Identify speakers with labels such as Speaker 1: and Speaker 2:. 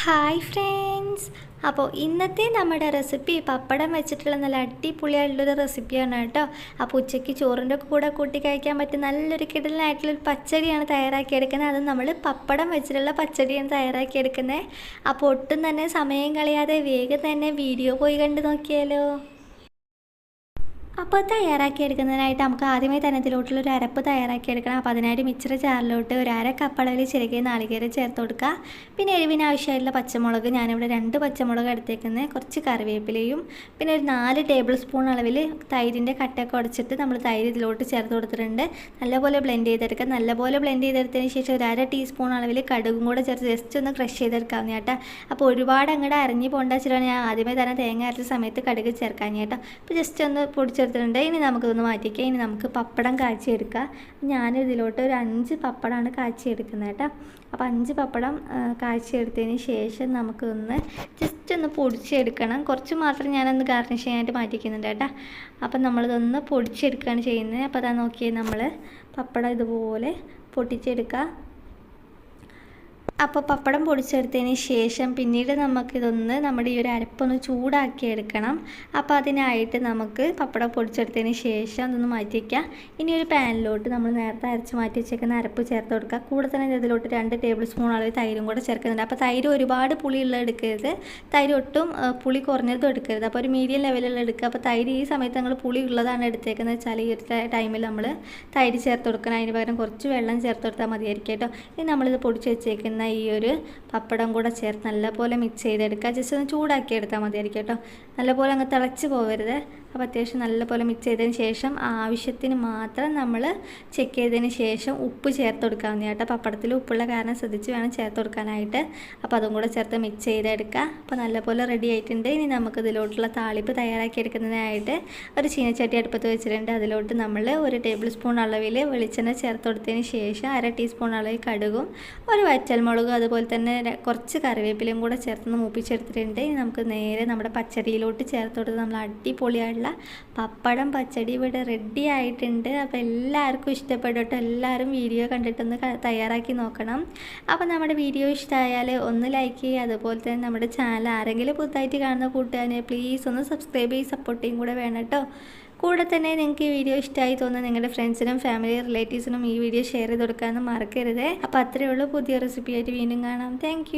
Speaker 1: Hi friends അപ്പോൾ ഇന്നത്തെ നമ്മുടെ റെസിപ്പി പപ്പടം വെച്ചിട്ടുള്ള നല്ല അടിപൊളിയായിട്ടുള്ളൊരു റെസിപ്പിയാണ് കേട്ടോ. അപ്പോൾ ഉച്ചയ്ക്ക് ചോറിന്റെ കൂടെ കൂട്ടി കഴിക്കാൻ പറ്റിയ നല്ലൊരു കിടലായിട്ടുള്ളൊരു പച്ചടിയാണ് തയ്യാറാക്കിയെടുക്കുന്നത്. അത് നമ്മൾ പപ്പടം വെച്ചിട്ടുള്ള പച്ചടിയാണ് തയ്യാറാക്കിയെടുക്കുന്നത്. അപ്പോൾ ഒട്ടും തന്നെ സമയം കളയാതെ വേഗം തന്നെ വീഡിയോ പോയി കണ്ടു നോക്കിയാലോ. അപ്പോൾ തയ്യാറാക്കി എടുക്കുന്നതിനായിട്ട് നമുക്ക് ആദ്യമേ തന്നെ ഇതിലോട്ടുള്ള ഒരു അരപ്പ് തയ്യാറാക്കി എടുക്കണം അപ്പോൾ അതിനായിട്ട് മിച്ചർ ചാറിലോട്ട് ഒരു അര കപ്പളവിൽ ചെറുകിയ നാളികേരം ചേർത്ത് കൊടുക്കുക. പിന്നെ എരിവിന് ആവശ്യമായിട്ടുള്ള പച്ചമുളക് ഞാനിവിടെ രണ്ട് പച്ചമുളക് എടുത്തേക്കുന്നത് കുറച്ച് കറിവേപ്പിലയും പിന്നെ ഒരു നാല് ടേബിൾ സ്പൂൺ അളവിൽ തൈരിന്റെ കട്ടയൊക്കെ ഉടച്ചിട്ട് നമ്മൾ തൈര് ഇതിലോട്ട് ചേർത്ത് കൊടുത്തിട്ടുണ്ട്. നല്ലപോലെ ബ്ലെൻഡ് ചെയ്തെടുക്കുക നല്ലപോലെ ബ്ലെൻഡ് ചെയ്തെടുത്തതിന് ശേഷം ഒരു അര ടീസ്പൂൺ അളവിൽ കടുകും കൂടെ ചേർത്ത് ജസ്റ്റ് ഒന്ന് ക്രഷ് ചെയ്തെടുക്കാവുന്ന ചേട്ടാ അപ്പോൾ ഒരുപാട് അങ്ങോട്ട് അരഞ്ഞ് പോകേണ്ട വെച്ചിട്ടാണ് ഞാൻ ആദ്യമേ തന്നെ തേങ്ങ അരച്ച സമയത്ത് കടുക് ചേർക്കാൻ ചേട്ടാ അപ്പോൾ ജസ്റ്റ് ഒന്ന് പൊടിച്ചെടുത്ത് ചേർത്തിട്ടുണ്ട് ഇനി നമുക്കിതൊന്ന് മാറ്റിക്കാം ഇനി നമുക്ക് പപ്പടം കാച്ചിയെടുക്കാം. ഞാൻ ഇതിലോട്ട് ഒരു അഞ്ച് പപ്പടമാണ് കാച്ചിയെടുക്കുന്നത് കേട്ടോ. അപ്പോൾ അഞ്ച് പപ്പടം കാച്ചിയെടുത്തതിന് ശേഷം നമുക്കൊന്ന് ജസ്റ്റ് ഒന്ന് പൊടിച്ചെടുക്കണം. കുറച്ച് മാത്രം ഞാനൊന്ന് ഗാർണിഷ് ചെയ്യാനായിട്ട് മാറ്റിക്കുന്നുണ്ട് കേട്ടോ. അപ്പം നമ്മളിതൊന്ന് പൊടിച്ചെടുക്കുകയാണ് ചെയ്യുന്നത്. അപ്പോൾ അതാ നോക്കിയേ നമ്മൾ പപ്പടം ഇതുപോലെ പൊട്ടിച്ചെടുക്കുക അപ്പോൾ പപ്പടം പൊടിച്ചെടുത്തതിന് ശേഷം പിന്നീട് നമുക്കിതൊന്ന് നമ്മുടെ ഈ ഒരു അരപ്പൊന്ന് ചൂടാക്കി എടുക്കണം അപ്പോൾ അതിനായിട്ട് നമുക്ക് പപ്പടം പൊടിച്ചെടുത്തതിന് ശേഷം അതൊന്ന് മാറ്റി വയ്ക്കാം ഇനി ഒരു പാനിലോട്ട് നമ്മൾ നേരത്തെ അരച്ച് മാറ്റി വെച്ചേക്കുന്ന അരപ്പ് ചേർത്ത് കൊടുക്കുക. കൂടെ തന്നെ ഇതിലോട്ട് രണ്ട് ടേബിൾ സ്പൂൺ അളവ് തൈരും കൂടെ ചേർക്കുന്നുണ്ട്. അപ്പോൾ തൈര് ഒരുപാട് പുളിയുള്ള എടുക്കരുത്. തൈര് ഒട്ടും പുളി കുറഞ്ഞതും എടുക്കരുത്. അപ്പോൾ ഒരു മീഡിയം ലെവലുള്ള എടുക്കുക. അപ്പോൾ തൈര് ഈ സമയത്ത് നമ്മൾ പുളി ഉള്ളതാണ് എടുത്തേക്കുന്നത്. വെച്ചാൽ ഈ ഒരു ടൈമിൽ നമ്മൾ തൈര് ചേർത്ത് കൊടുക്കണം. അതിന് പകരം കുറച്ച് വെള്ളം ചേർത്ത് കൊടുത്താൽ മതിയായിരിക്കും കേട്ടോ. ഇനി നമ്മളിത് പൊടിച്ച് വെച്ചേക്കുന്ന ഈ ഒരു പപ്പടം കൂടെ ചേർത്ത് നല്ലപോലെ മിക്സ് ചെയ്തെടുക്കുക. ജസ്റ്റ് ഒന്ന് ചൂടാക്കി എടുത്താൽ മതിയായിരിക്കും കേട്ടോ. നല്ലപോലെ അങ്ങ് തിളച്ച് പോകരുത് അപ്പോൾ അത്യാവശ്യം നല്ലപോലെ മിക്സ് ചെയ്തതിന് ശേഷം ആവശ്യത്തിന് മാത്രം നമ്മൾ ചെക്ക് ചെയ്തതിന് ശേഷം ഉപ്പ് ചേർത്ത് കൊടുക്കാവുന്ന കേട്ടോ. പപ്പടത്തിൽ ഉപ്പുള്ള കാരണം ശ്രദ്ധിച്ച് വേണം ചേർത്ത് കൊടുക്കാനായിട്ട്. അപ്പോൾ അതും കൂടെ ചേർത്ത് മിക്സ് ചെയ്തെടുക്കുക അപ്പോൾ നല്ലപോലെ റെഡി ആയിട്ടുണ്ട്. ഇനി നമുക്ക് ഇതിലോട്ടുള്ള താളിപ്പ് തയ്യാറാക്കി എടുക്കുന്നതിനായിട്ട് ഒരു ചീനച്ചട്ടി അടുപ്പത്ത് വെച്ചിട്ടുണ്ട്. അതിലോട്ട് നമ്മൾ ഒരു ടേബിൾ സ്പൂൺ അളവിൽ വെളിച്ചെണ്ണ ചേർത്ത് കൊടുത്തതിന് ശേഷം അര ടീസ്പൂൺ അളവിൽ കടുകും ഒരു വറ്റൽമുളകും അതുപോലെ തന്നെ കുറച്ച് കറിവേപ്പിലയും കൂടെ ചേർത്ത് മൂപ്പിച്ചെടുത്തിട്ടുണ്ട്. ഇനി നമുക്ക് നേരെ നമ്മുടെ പച്ചടിയിലോട്ട് ചേർത്ത് കൊടുത്ത് നമ്മൾ അടിപൊളിയായിട്ടുള്ള പപ്പടം പച്ചടി ഇവിടെ റെഡി ആയിട്ടുണ്ട്. അപ്പോൾ എല്ലാവർക്കും ഇഷ്ടപ്പെടട്ടോ. എല്ലാവരും വീഡിയോ കണ്ടിട്ടൊന്ന് തയ്യാറാക്കി നോക്കണം. അപ്പോൾ നമ്മുടെ വീഡിയോ ഇഷ്ടമായാൽ ഒന്ന് ലൈക്ക് ചെയ്യുക. അതുപോലെ തന്നെ നമ്മുടെ ചാനൽ ആരെങ്കിലും പുതുതായിട്ട് കാണുന്ന കൂട്ടുകാരെ പ്ലീസ് ഒന്ന് സബ്സ്ക്രൈബ് ചെയ്ത് സപ്പോർട്ട് കൂടെ വേണം കേട്ടോ കൂടെ തന്നെ നിങ്ങൾക്ക് ഈ വീഡിയോ ഇഷ്ടമായി തോന്നുന്ന നിങ്ങളുടെ ഫ്രണ്ട്സിനും ഫാമിലി റിലേറ്റീവ്സിനും ഈ വീഡിയോ ഷെയർ ചെയ്ത് കൊടുക്കാമെന്ന് മറക്കരുത്. അപ്പോൾ അത്രയേ ഉള്ളൂ. പുതിയ റെസിപ്പിയായിട്ട് വീണ്ടും കാണാം. താങ്ക്